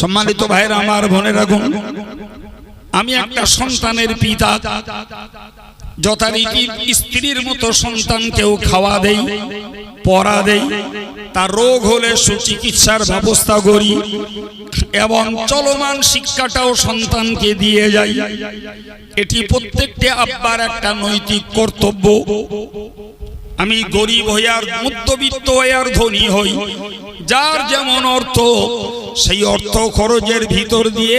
সম্মানিত ভাইরা, আমার বোনেরা রাখুন আমি একটা সন্তানের পিতা, যথারীতি স্ত্রীর মতো সন্তানকেও খাওয়া দেই, পড়া দেই, তার রোগ হলে সুচিকিৎসার ব্যবস্থা করি, এবং চলমান শিক্ষাটাও সন্তানকে দিয়ে যাই। এটি প্রত্যেকটি আব্বার একটা নৈতিক কর্তব্য। আমি গরিব হইয়ার, মধ্যবিত্ত হই আর ধনী হই। যার যেমন অর্থ সেই অর্থ খরচের ভিতর দিয়ে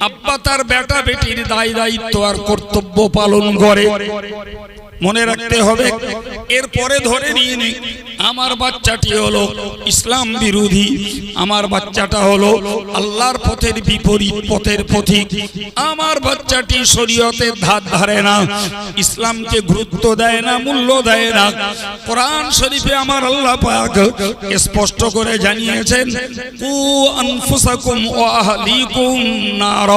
আব্বা তার বেটা বেটির দায় দায়িত্ব আর কর্তব্য পালন করে। মনে রাখতে হবে, এরপরে ধরে নিয়ে নি আমার বাচ্চাটি হলো ইসলাম বিরোধী। আমার বাচ্চাটা হলো আল্লাহর পথের বিপরীত পথের পথিক। আমার বাচ্চাটি শরীয়তের ধার ধারে না। ইসলামকে গুরুত্ব দেয় না, মূল্য দেয় না। কোরআন শরীফে আমার আল্লাহ পাক স্পষ্ট করে জানিয়েছেন, কু আনফুসাকুম ওয়া আহলিকুম নার।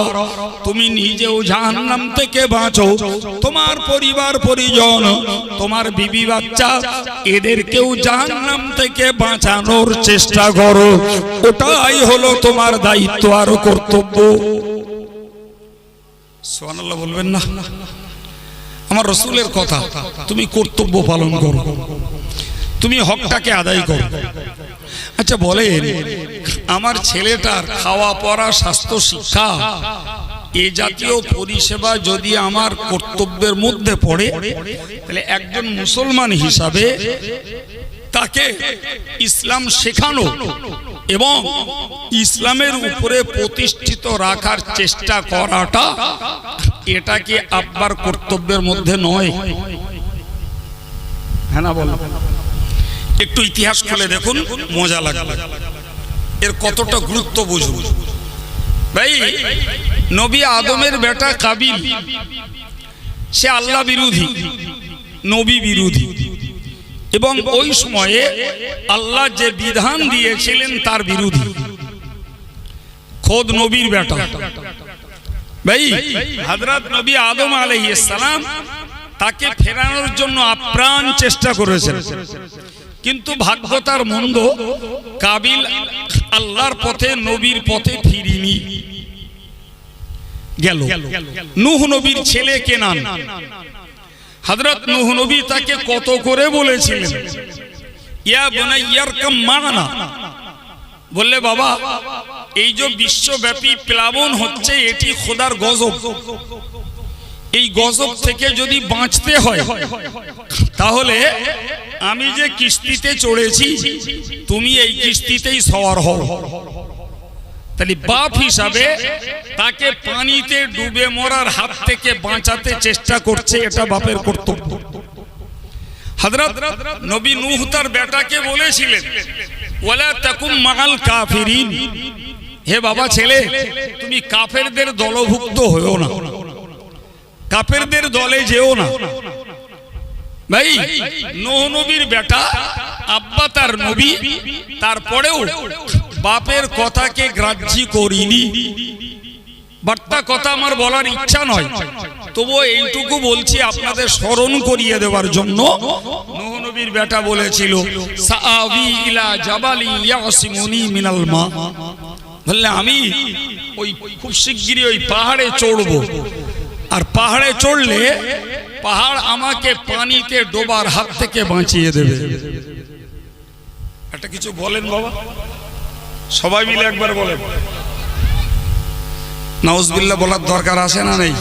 তুমি নিজেও জাহান্নাম থেকে বাঁচো। তোমার পরিবার, পরিজন, তোমার বিবি বাচ্চা, এদেরকেও জাহান্নাম থেকে বাঁচানোর চেষ্টা করো। ওটাই হলো তোমার দায়িত্ব আর কর্তব্য। সুবহানাল্লাহ বলবেন না? আমার রসুলের কথা, তুমি কর্তব্য পালন করো। তুমি হকটাকে আদায় করো। আচ্ছা বলেন, আমার ছেলেটার খাওয়া পড়া, স্বাস্থ্য, শিক্ষা, এ জাতীয় পরিষেবা যদি আমার কর্তব্যের মধ্যে পড়ে, তাহলে একজন মুসলমান হিসাবে তাকে ইসলাম শেখানো এবং ইসলামের উপরে প্রতিষ্ঠিত রাখার চেষ্টা করাটা এটা কি আব্বার কর্তব্যের মধ্যে নয়। হ্যাঁ না একটু ইতিহাস খুলে দেখুন, মজা লাগবে। এর কতটা গুরুত্ব বুঝুন। ভাই, নবী আদমের বেটা কাবিল, সে আল্লাহ বিরোধী, নবী বিরোধী। এবং ওই সময়ে আল্লাহ যে বিধান দিয়েছিলেন তার বিরোধী খোদ নবীর বেটা। ভাই, হযরত নবী আদম সালাম তাকে ফেরানোর জন্য আপ্রাণ চেষ্টা করেছেন। কিন্তু ভাগ্য তার মন্দ, কাবিল আল্লাহর পথে, নবীর পথে ফিরিনি। গেল। নূহ নবীর ছেলে কেনান হযরত নূহ নবী তাকে কত করে বলেছিলেন? ইয়া বুনাইয়ার কাম মানা বললে, বাবা, এই যে বিশ্বব্যাপী প্লাবন হচ্ছে, এটি খোদার গজব। এই গজব থেকে যদি বাঁচতে হয়, তাহলে আমি যে কিস্তিতে চড়েছি, তুমি এই কিস্তিতেই সওয়ার হও। তাহলে বাপ হিসাবে তাকে পানিতে ডুবে মরার হাত থেকে বাঁচাতে চেষ্টা করছে, এটা বাপের কর্তব্য। হযরত নবী নূহ তার বেটাকে বলেছিলেন, ওয়ালা তাকুম মাআল কাফিরিন। হে বাবা ছেলে, তুমি কাফেরদের দলভুক্ত হয়েও না। কাফেরদের দলে যেও না। ভাই, নোহ নবীর বেটা, আব্বা তার নবী, তারপরেও বাপের কথাকে গ্রাহ্য করিনি। বার্তা কথা আমার বলার ইচ্ছা নয়। তবুও এইটুকু বলছি আপনাদের স্মরণ করিয়ে দেওয়ার জন্য। নবীর বেটা বলেছিল মিনাল মা। বললে, আমি ওই খুব শিগগিরই ওই পাহাড়ে চড়বো। আর পাহাড়ে চড়লে পাহাড় আমাকে পানিতে ডোবার হাত থেকে বাঁচিয়ে দেবে। একটা কিছু বলেন বাবা। সবাই মিলে একবার বলেন নাউজবিল্লা বলার দরকার আছে না নেই?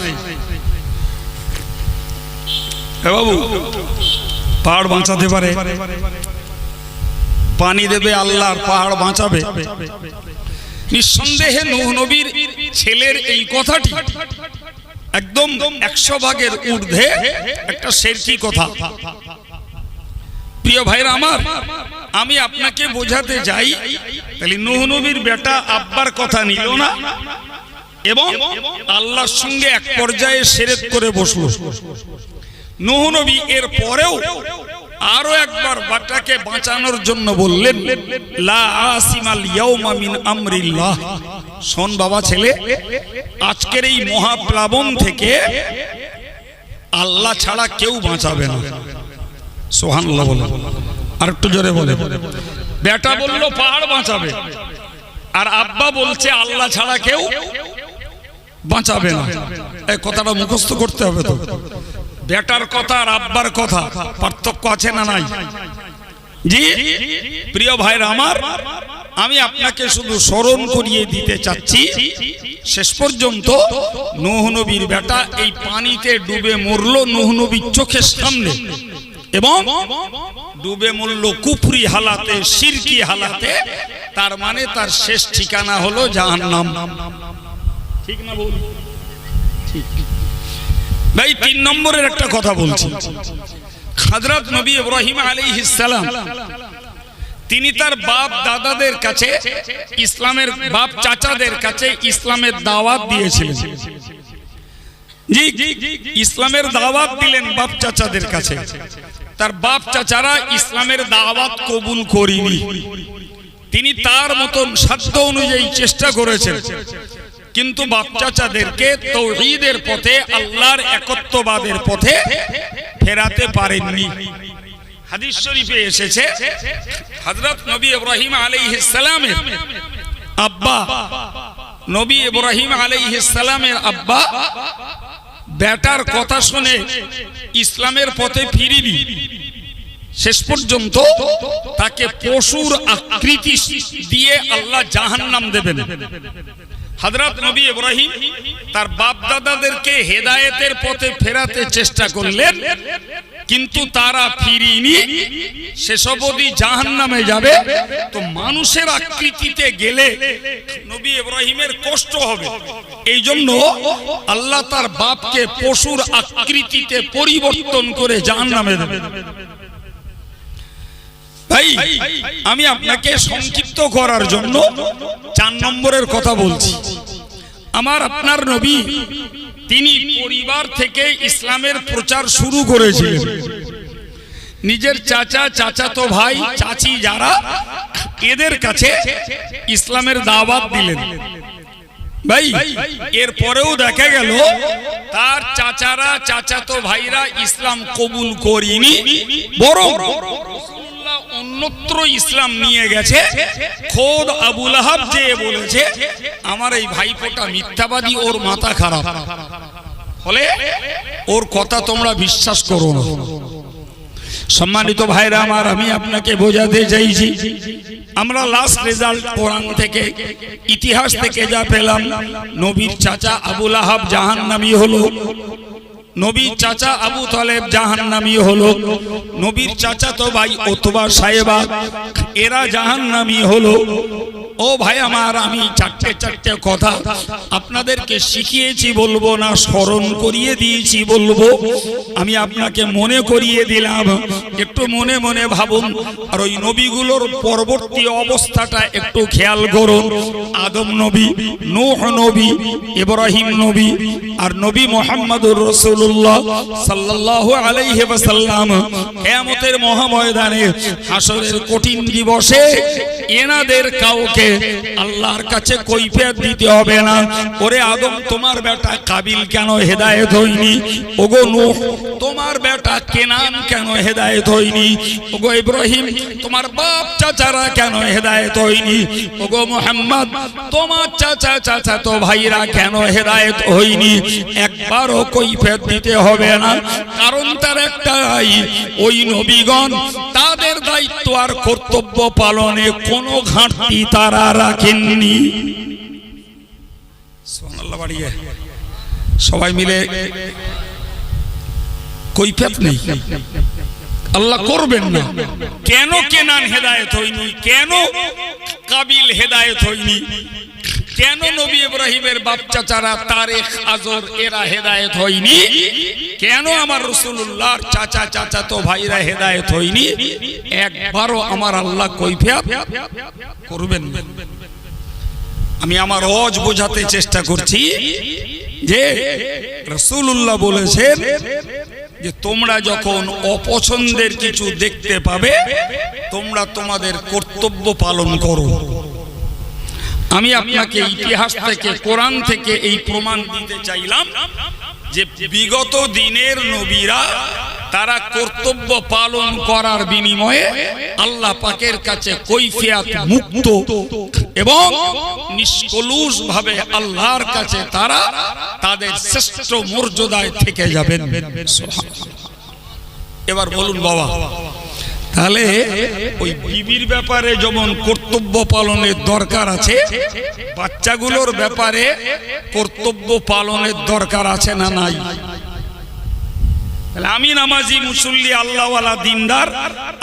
বাবু, পাহাড় বাঁচাতে পারে। পানি দেবে আল্লাহর, পাহাড় বাঁচাবে। নিঃসন্দেহে নূহ নবীর ছেলের এই কথাটি একদম একশো ভাগের ঊর্ধ্বে একটা শেরকি কথা। প্রিয় ভাইরা আমার, আমি আপনাকে বোঝাতে যাই, তাহলে নুহ নবীর বেটা আব্বার কথা নিল না এবং আল্লাহর সঙ্গে এক পর্যায়ে সেরেত করে বসল। নবী এর পরেও আরও একবার বাটাকে বাঁচানোর জন্য বললেন শোন বাবা ছেলে, আজকের এই মহাপ্লাবন থেকে আল্লাহ ছাড়া কেউ বাঁচাবে না। সোহানুল্লাহ বলে আর একটু জোরে বলে বেটা বলল পাহাড় বাঁচাবে। আর আব্বা বলছে, আল্লাহ ছাড়া কেউ বাঁচাবে না। এই কথাটা মুখস্থ করতে হবে তো। বেটার কথা আর আব্বার কথা, পার্থক্য আছে না নাই? জি, প্রিয় ভাইরা আমার, আমি আপনাকে শুধু স্মরণ করিয়ে দিতে চাচ্ছি, শেষ পর্যন্ত নবীর বেটা এই পানিতে ডুবে মরলো নবীর চোখের সামনে। এবং ডুবে মূল্য কুফরি হালাতে সিরকি হালাতে তার মানে তার শেষ ঠিকানা হলো জাহান্নাম ঠিক না বল ভাই তিন নম্বরের একটা কথা বলছি হযরত নবী ইব্রাহিম আলাইহিস সালাম তিনি তার বাপ দাদাদের কাছে ইসলামের বাপ চাচাদের কাছে ইসলামের দাওয়াত দিয়েছিলেন জি ইসলামের দাওয়াত দিলেন বাপ চাচাদের কাছে তার বাপ চাচারা ইসলামের দাওয়াত কবুল করিনি। তিনি তার মতন সাধ্য অনুযায়ী চেষ্টা করেছেন। কিন্তু বাপ চাচাদেরকে তৌহিদের পথে, আল্লাহর একত্ববাদের পথে ফেরাতে পারেননি। হাদিস শরীফে এসেছে, হযরত নবী ইব্রাহিম আলাইহিস সালামের আব্বা। নবী ইব্রাহিম আলাইহিস সালামের আব্বা বেটার কথা শুনে ইসলামের পথে ফিরিনি শেষ পর্যন্ত তাকে পশুর আকৃতি দিয়ে আল্লাহ জাহান্নাম দেবেন। হযরত নবী ইব্রাহিম তার বাপ দাদাদেরকে হেদায়েতের পথে ফেরাতে চেষ্টা করলেন, কিন্তু তারা ফিরিনি। সেসব অবধি জাহান নামে যাবে, তো মানুষের আকৃতিতে গেলে নবী ইব্রাহিমের কষ্ট হবে। এই জন্য আল্লাহ তার বাপকে পশুর আকৃতিতে পরিবর্তন করে জাহান নামে ভাই, আমি আপনাকে সংক্ষিপ্ত করার জন্য চার নম্বরের কথা বলছি। আমার আপনার নবী, তিনি পরিবার থেকে ইসলামের প্রচার শুরু করেছিলেন। নিজের চাচা, চাচাতো ভাই, চাচি যারা, এদের কাছে ইসলামের দাওয়াত দিলেন। ভাই এর পরেও দেখা গেল, তার চাচারা, চাচাতো ভাইরা ইসলাম কবুল করিনি, বরং অন্যত্র ইসলাম নিয়ে গেছে। খোদ আবুল আহাব যে বলেছে, আমার এই ভাইপোটা মিথ্যাবাদী, ওর মাথা খারাপ। ফলে ওর কথা তোমরা বিশ্বাস করো না। সম্মানিত ভাইরা আমার, আমি আপনাকে বোঝাতে চাইছি, আমরা লাস্ট রেজাল্ট কোরআন থেকে, ইতিহাস থেকে যা পেলাম, নবীর চাচা আবুল আহাব জাহান নামি হলো, নবীর চাচা আবু তালেব নামি হলো, নবীর চাচা তো ভাই অথবা সাহেবা, এরা জাহান নামি হলো ও ভাই আমার, আমি চারটে চারটে কথা আপনাদেরকে শিখিয়েছি বলব না, স্মরণ করিয়ে দিয়েছি বলব। আমি আপনাকে মনে করিয়ে দিলাম। একটু মনে মনে ভাবুন, আর ওই নবীগুলোর পরবর্তী অবস্থাটা একটু খেয়াল করুন। আদম নবী, নূহ নবী, ইব্রাহিম নবী, আর নবী মোহাম্মদুর রসুল্লাহ সাল্লাল্লাহু আলাইহি ওয়াসাল্লাম কিয়ামতের মহাময়দানে হাসরের কঠিন দিবসে এনাদের কাউকে আল্লাহর কাছে কৈফিয়ত দিতে হবে না। ওরে আদম, তোমার বেটা কাবিল কেন হেদায়েত হয়নি? ওগো নূহ, তোমার বেটা কেনান কেন হেদায়েত হয়নি? ওগো ইব্রাহিম, তোমার বাপ চাচারা কেন হেদায়েত হয়নি? ওগো মোহাম্মদ, তোমার চাচা চাচা তো ভাইরা কেন হেদায়েত হয়নি? একবারও কৈফিয়ত দিতে হবে না। কারণ তার একটাই, ওই নবীগণ, তাদের দায়িত্ব আর কর্তব্য পালনে কোনো ঘাটতি তারা রাখেননি। সবাই মিলে কৈফিয়ত নেই। আল্লাহ করবেন না। কেন কেনান হেদায়ত হয়নি? কেন কাবিল হেদায়ত হয়নি? কেন নবী ইব্রাহিমের বাপ চাচারা তারেক আজর এরা হেদায়ত হয়নি? কেন আমার রসুল্লাহর চাচা চাচা তো ভাইরা হেদায়েত হয়নি? একবারও আমার আল্লাহ কৈফিয়ত করবেন আমি আমার অজ বোঝাতে চেষ্টা করছি যে রসুল্লাহ বলেছেন যে তোমরা যখন অপছন্দের কিছু দেখতে পাবে, তোমরা তোমাদের কর্তব্য পালন করো। আমি আপনাকে ইতিহাস থেকে, কোরআন থেকে এই প্রমাণ দিতে চাইলাম। যে বিগত দিনের নবীরা তারা কর্তব্য পালন করার বিনিময়ে আল্লাহ পাকের কাছে কৈফিয়াত মুক্ত এবং নিষ্কলুষ ভাবে আল্লাহর কাছে তারা তাদের শ্রেষ্ঠ মর্যাদায় থেকে যাবেন। এবার বলুন বাবা তাহলে ওই বিবির ব্যাপারে যেমন কর্তব্য পালনের দরকার আছে, বাচ্চাগুলোর ব্যাপারে কর্তব্য পালনের দরকার আছে না নাই? আমি নামাজি, মুসল্লি, আল্লাহওয়ালা, দিনদার,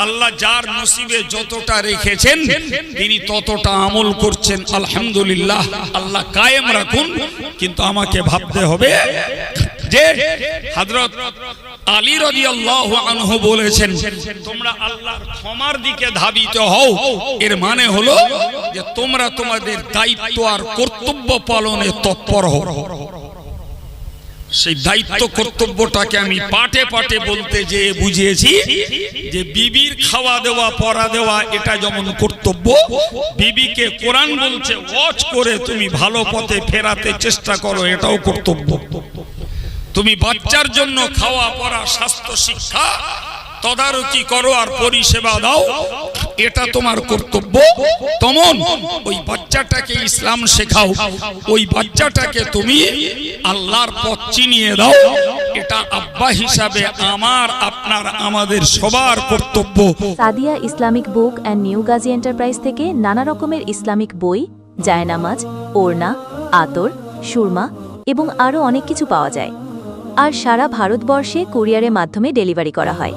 আল্লাহ যার নসিবে যতটা রেখেছেন, তিনি ততটা আমল করছেন, আলহামদুলিল্লাহ, আল্লাহ কায়েম রাখুন, কিন্তু আমাকে ভাবতে হবে যে হযরত আলী রাদিয়াল্লাহু আনহু বলেছেন দিকে ধাবিত হও। এর মানে হলো যে তোমরা তোমাদের দায়িত্ব আর কর্তব্য সেই দায়িত্ব কর্তব্যটাকে আমি পাটে পাটে বলতে যে বুঝিয়েছি যে বিবির খাওয়া দেওয়া পরা দেওয়া, এটা যেমন কর্তব্য, বিবিকে কোরআন বলছে ওয়াচ করে তুমি ভালো পথে ফেরাতে চেষ্টা করো, এটাও কর্তব্য। তুমি বাচ্চার জন্য খাওয়া পড়া, স্বাস্থ্য, শিক্ষা তদারকি করো আর পরিষেবা দাও। এটা তোমার কর্তব্য। তমন, ওই বাচ্চাটাকে ইসলাম শেখাও। ওই বাচ্চাটাকে তুমি আল্লাহর পথ চিনিয়ে দাও। এটা আব্বা হিসাবে আমার, আপনার, আমাদের সবার কর্তব্য। Sadia Islamic book and new Gazi enterprise থেকে নানা রকমের ইসলামিক বই, জায়নামাজ, ওড়না, আতর, সুরমা এবং আরও অনেক কিছু পাওয়া যায়। আর সারা ভারতবর্ষে কুরিয়ারের মাধ্যমে ডেলিভারি করা হয়।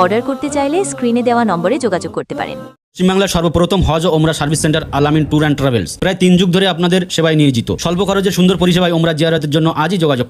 অর্ডার করতে চাইলে স্ক্রিনে দেওয়া নম্বরে যোগাযোগ করতে পারেন। পশ্চিমবাংলার সর্বপ্রথম হজ ওমরা service centre Alamin tour and travels. প্রায় তিন যুগ ধরে আপনাদের সেবায় নিয়োজিত। স্বল্প খরচে সুন্দর পরিষেবায় ওমরা জিয়ারতের জন্য আজই যোগাযোগ